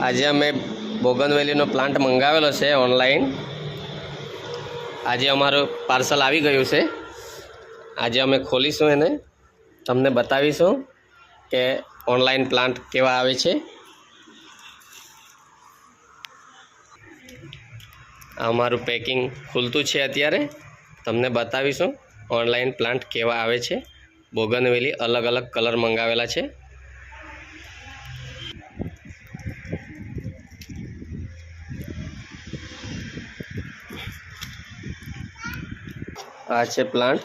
આજે અમે બોગનવેલીનો પ્લાન્ટ મંગાવેલો છે ઓનલાઈન. આજે અમારું પાર્સલ આવી ગયું છે. આજે અમે ખોલીશું એને. તમને બતાવીશું કે ઓનલાઈન પ્લાન્ટ કેવા આવે છે. અમારું પેકિંગ ખુલતું છે અત્યારે. તમને બતાવીશું ઓનલાઈન પ્લાન્ટ કેવા આવે છે. બોગનવેલી અલગ અલગ કલર મંગાવેલા છે. આ છે પ્લાન્ટ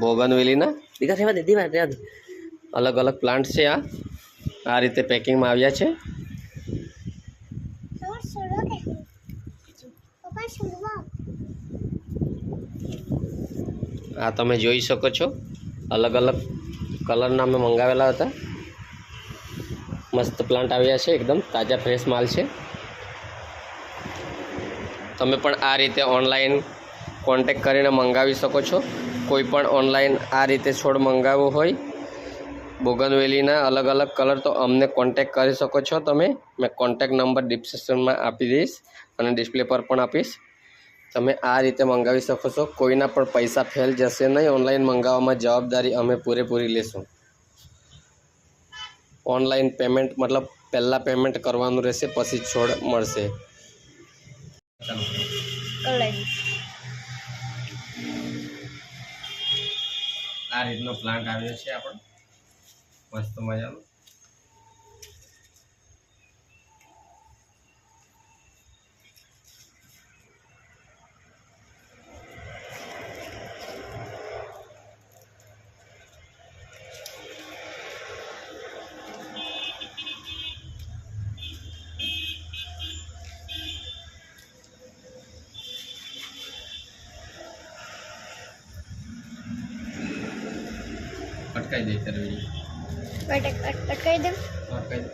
બોગનવેલીના દીકરા રહેવા દે દીવા રહેવા દે અલગ અલગ પ્લાન્ટ છે આ. આ રીતે પેકિંગમાં આવ્યા છે. આ તમે જોઈ શકો છો. અલગ અલગ કલરના અમે મંગાવેલા હતા. મસ્ત પ્લાન્ટ આવ્યા છે એકદમ તાજા ફ્રેશ માલ છે. તમે પણ આ રીતે ઓનલાઈન કોન્ટેક કરીને મંગાવી શકો છો. કોઈ પણ ઓનલાઈન આ રીતે છોડ મંગાવવો હોય, બોગનવેલીના અલગ અલગ કલર તો અમને કોન્ટેક કરી શકો છો તમે. મેં કોન્ટેક નંબર ડિસ્ક્રિપ્શનમાં આપી દઈશ અને ડિસ્પ્લે પર પણ આપીશ. તમે આ રીતે મંગાવી શકો છો. કોઈના પણ પૈસા ફેલ જશે નહીં. ઓનલાઈન મંગાવવામાં જવાબદારી અમે પૂરેપૂરી લેશું. ઓનલાઈન પેમેન્ટ મતલબ પહેલાં પેમેન્ટ કરવાનું રહેશે, પછી છોડ મળશે. Kalian. આ રીતનો પ્લાન્ટ આવ્યો છે આપણો. મસ્ત મજાનો. અટકાઈ દે તારે Pakai pakai deh. અટકાઈ દે